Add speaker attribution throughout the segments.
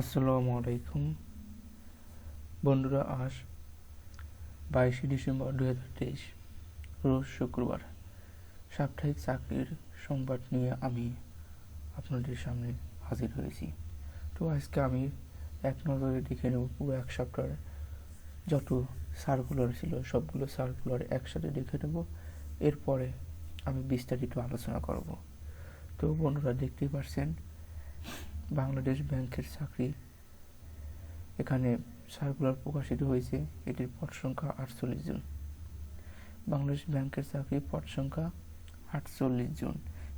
Speaker 1: আসসালামু আলাইকুম। বন্ধুরা, আজ বাইশে ডিসেম্বর দু হাজার তেইশ, রোজ শুক্রবার সাপ্তাহিক চাকরির সংবাদ নিয়ে আমি আপনাদের সামনে হাজির হয়েছি। তো আজকে আমি এক নজরে দেখে নেব পুরো এক সপ্তাহের যত সার্কুলার ছিল, সবগুলো সার্কুলার একসাথে দেখে নেব। এরপরে আমি বিস্তারিত আলোচনা করব। তো বন্ধুরা, দেখতেই পারছেন বাংলাদেশ ব্যাংকের চাকরি। এখানে সার্কুলার প্রকাশিত হয়েছে, এটির পদ সংখ্যা আটচল্লিশ জন। বাংলাদেশ ব্যাংকের চাকরি পদ সংখ্যা আটচল্লিশ জন।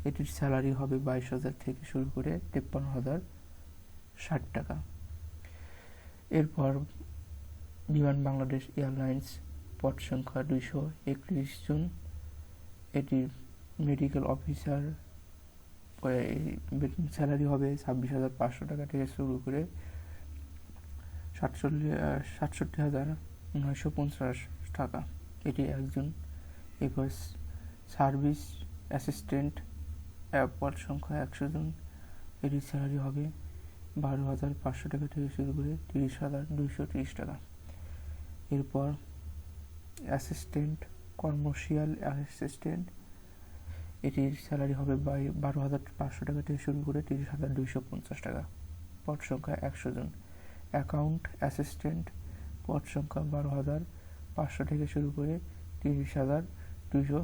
Speaker 1: এটির স্যালারি হবে বাইশ হাজার থেকে শুরু করে তেপ্পান্ন হাজার ষাট টাকা। এরপর বিমান বাংলাদেশ এয়ারলাইন্স পদ সংখ্যা দুইশো একত্রিশ জন। এটির মেডিকেল অফিসার স্যালারি হবে ছাব্বিশ হাজার পাঁচশো টাকা থেকে শুরু করে সাতচল্লিশ সাতষট্টি হাজার নয়শো পঞ্চাশ টাকা। এটি একজন এরপর সার্ভিস অ্যাসিস্ট্যান্ট পদ সংখ্যা একশো জন। এটির স্যালারি হবে বারো হাজার পাঁচশো টাকা থেকে শুরু করে তিরিশ হাজার দুইশো তিরিশ টাকা। এরপর অ্যাসিস্ট্যান্ট, কমার্শিয়াল অ্যাসিস্ট্যান্ট এটির স্যালারি হবে বারো হাজার পাঁচশো টাকা থেকে শুরু করে তিরিশ হাজার দুইশো পঞ্চাশ টাকা। পদ সংখ্যা একশো জন। অ্যাকাউন্ট অ্যাসিস্ট্যান্ট পদ সংখ্যা বারো হাজার পাঁচশো থেকে শুরু করে তিরিশ হাজার দুইশো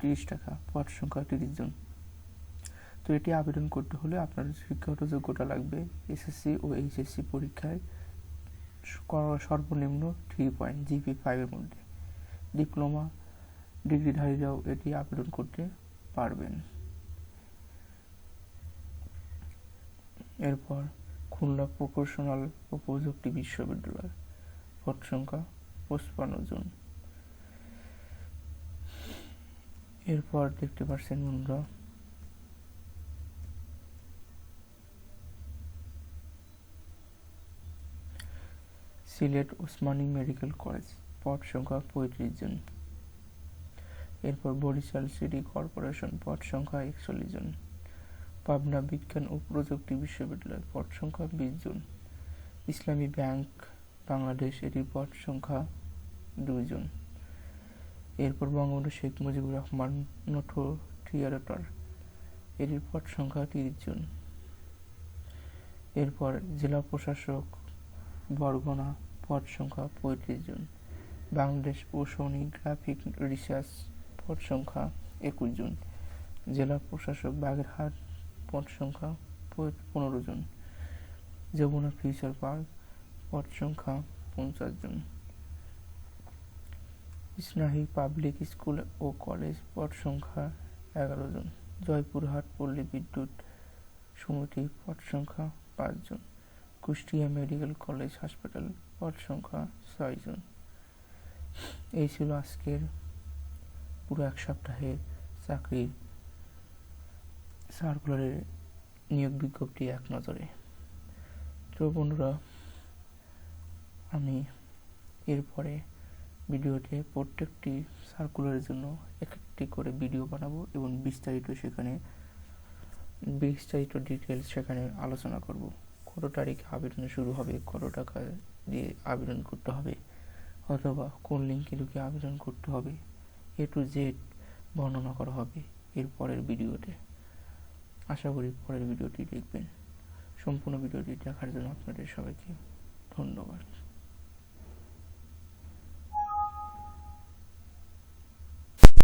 Speaker 1: তিরিশ টাকা। পদ সংখ্যা তিরিশ জন। তো এটি আবেদন করতে হলে আপনার শিক্ষাগত যোগ্যতা লাগবে। এসএসসি ও এইচএসসি পরীক্ষায় সর্বনিম্ন থ্রি পয়েন্ট জিপি ফাইভের মধ্যে। ডিপ্লোমা ডিগ্রিধারীরাও এটি আবেদন করতে পারবেন। এরপর খুলনা প্রকৌশনাল ও প্রযুক্তি বিশ্ববিদ্যালয় পদ সংখ্যা পঁচপান্ন জন। এরপর দেখতে পাচ্ছেন বন্ধুরা, সিলেট ওসমানী মেডিকেল কলেজ পদ সংখ্যা পঁয়ত্রিশ জন। এরপর বরিশাল সিটি কর্পোরেশন পদ সংখ্যা একচল্লিশ জন, পাবনা বিজ্ঞান ও প্রযুক্তি বিশ্ববিদ্যালয় পদ সংখ্যা বিশ জন, ইসলামী ব্যাংক বাংলাদেশ এটির পদ সংখ্যা দুইজন এরপর বঙ্গবন্ধু শেখ মুজিবুর রহমান নোটো থিয়েটার এটির পদ সংখ্যা তিরিশ জন। এরপর জেলা প্রশাসক বরগনা পদ সংখ্যা পঁয়ত্রিশ জন। বাংলাদেশ গ্রাফিক রিসার্চ পদ সংখ্যা একুশ জন, জেলা প্রশাসক বাগেরহাট পদ সংখ্যা পনেরো জন, যমুনা ফিউচার পার্ক পদ সংখ্যা পঞ্চাশ জন। ইসনাহি পাবলিক স্কুল ও কলেজ পদ সংখ্যা এগারো জন, জয়পুরহাট পল্লী বিদ্যুৎ সমিতি পদ সংখ্যা পাঁচজন কুষ্টিয়া মেডিকেল কলেজ হাসপাতাল পদ সংখ্যা ছয়জন এই ছিল আজকের পুরো এক সপ্তাহে চাকরির সার্কুলারের নিয়োগ বিজ্ঞপ্তি এক নজরে। তো বন্ধুরা, আমি এরপরে ভিডিওতে প্রত্যেকটি সার্কুলারের জন্য এক একটি করে ভিডিও বানাবো এবং বিস্তারিত সেখানে, বিস্তারিত ডিটেলস সেখানে আলোচনা করব। কত তারিখে আবেদন শুরু হবে, কত টাকা দিয়ে আবেদন করতে হবে, অথবা কোন লিঙ্কে ঢুকে আবেদন করতে হবে এ টু জেড বর্ণনা করা হবে এর পরের ভিডিওতে। আশা করি পরের ভিডিওটি দেখবেন। সম্পূর্ণ ভিডিওটি দেখার জন্য আপনাদের সবাইকে ধন্যবাদ।